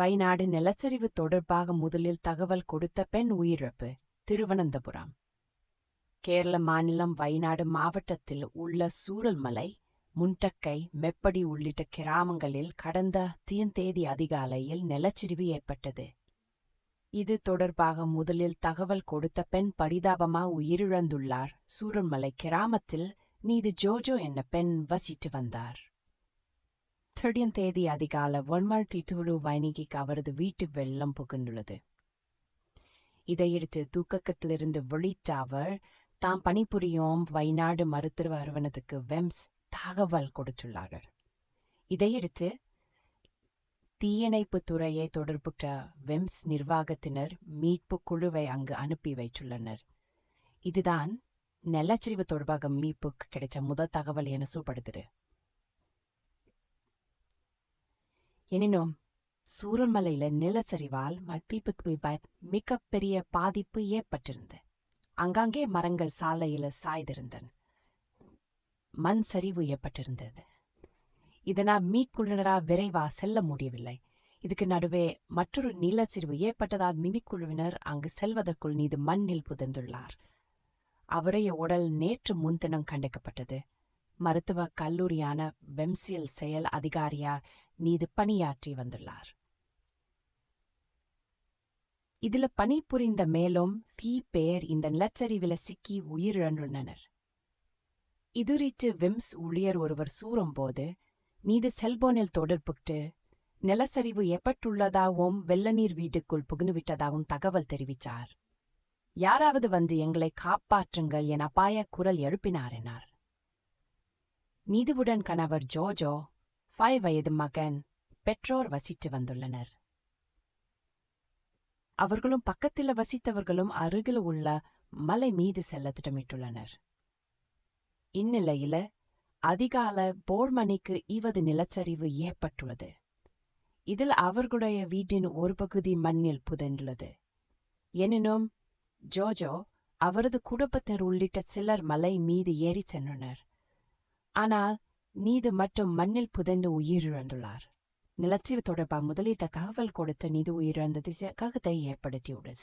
வயநாடு நிலச்சரிவு தொடர்பாக முதலில் தகவல் கொடுத்த பெண் உயிரிழப்பு திருவனந்தபுரம். கேரள மாநிலம் வயநாடு மாவட்டத்தில் உள்ள சூரல்மலை முண்டக்கை மெப்படி உள்ளிட்ட கிராமங்களில் கடந்த தீந்தேதி அதிகாலையில் நிலச்சரிவு ஏற்பட்டது. இது தொடர்பாக முதலில் தகவல் கொடுத்த பெண் பரிதாபமா உயிரிழந்துள்ளார். சூரல்மலை கிராமத்தில் நீது ஜோஜோ என்ற பெண் வசித்து வந்தார். தேர்டியம் தேதி அதிகால ஒன்மாழ்த்தி துரு வைனிகிக்கு அவரது வீட்டு வெள்ளம் புகுந்துள்ளது. இதையடுத்து தூக்கத்திலிருந்து விழித்த அவர் தாம் பணிபுரியும் வயநாடு மருத்துவ அறுவனத்துக்கு வெம்ஸ் தகவல் கொடுத்துள்ளார்கள். இதையடுத்து தீயணைப்பு துறையை தொடர்புற்ற வெம்ஸ் நிர்வாகத்தினர் மீட்பு குழுவை அங்கு அனுப்பி வைத்துள்ளனர். இதுதான் நிலச்சரிவு தொடர்பாக மீட்புக்கு கிடைச்ச முதல் தகவல் என சூப்படுத்துது. எனினும் சூரன்மலையில நிலச்சரிவால் மதிப்புக்கு மிகப்பெரிய பாதிப்பு ஏற்பட்டிருந்தது. அங்காங்கே மரங்கள் சாலையில சாய்ந்திருந்தன. மண் சரிவு ஏற்பட்டிருந்தது. இதனால் மீட்குழுவினரா விரைவா செல்ல முடியவில்லை. இதுக்கு நடுவே மற்றொரு நிலச்சரிவு ஏற்பட்டதால் மிமிக்குழுவினர் அங்கு செல்வதற்குள் நீது மண்ணில் புதந்துள்ளார். அவருடைய உடல் நேற்று முன்தினம் கண்டிக்கப்பட்டது. மருத்துவ கல்லூரியான வெம்சியல் செயல் அதிகாரியா நீது பணியாற்றி வந்துள்ளார். இதுல பணிபுரிந்த மேலும் தீ பேர் இந்த நிலச்சரிவில சிக்கி உயிரிழந்துள்ளனர். இதுரிச்சு விம்ஸ் ஊழியர் ஒருவர் சூறும்போது நீது செல்போனில் தொடர்புட்டு நிலச்சரிவு எப்பட்டுள்ளதாகவும் வெள்ளநீர் வீட்டுக்குள் புகுந்துவிட்டதாகவும் தகவல் தெரிவித்தார் யாராவது வந்து எங்களை காப்பாற்றுங்கள் என அபாய குரல் எழுப்பினார் எனார் நீதுவுடன் கணவர் ஜோஜோ ஃபைவ் வயது மகன் பெற்றோர் வசித்து வந்துள்ளனர். அவர்களும் பக்கத்தில் வசித்தவர்களும் அருகில் உள்ள மலை மீது செல்ல திட்டமிட்டுள்ளனர். இந்நிலையில அதிகால போர் மணிக்கு இவது நிலச்சரிவு ஏற்பட்டுள்ளது. இதில் அவர்களுடைய வீட்டின் ஒரு பகுதி மண்ணில் புதைந்துள்ளது. எனினும் ஜோஜோ அவரது குடும்பத்தினர் உள்ளிட்ட சிலர் மலை மீது ஏறி சென்றனர். ஆனால் நீது மட்டும் மண்ணில் புதைந்து உயிரிழந்துள்ளார். நிலச்சரிவு தொடர்பாக முதலீட்ட தகவல் கொடுத்த நீது திசை ககத்தை ஏற்படுத்தியுள்ளது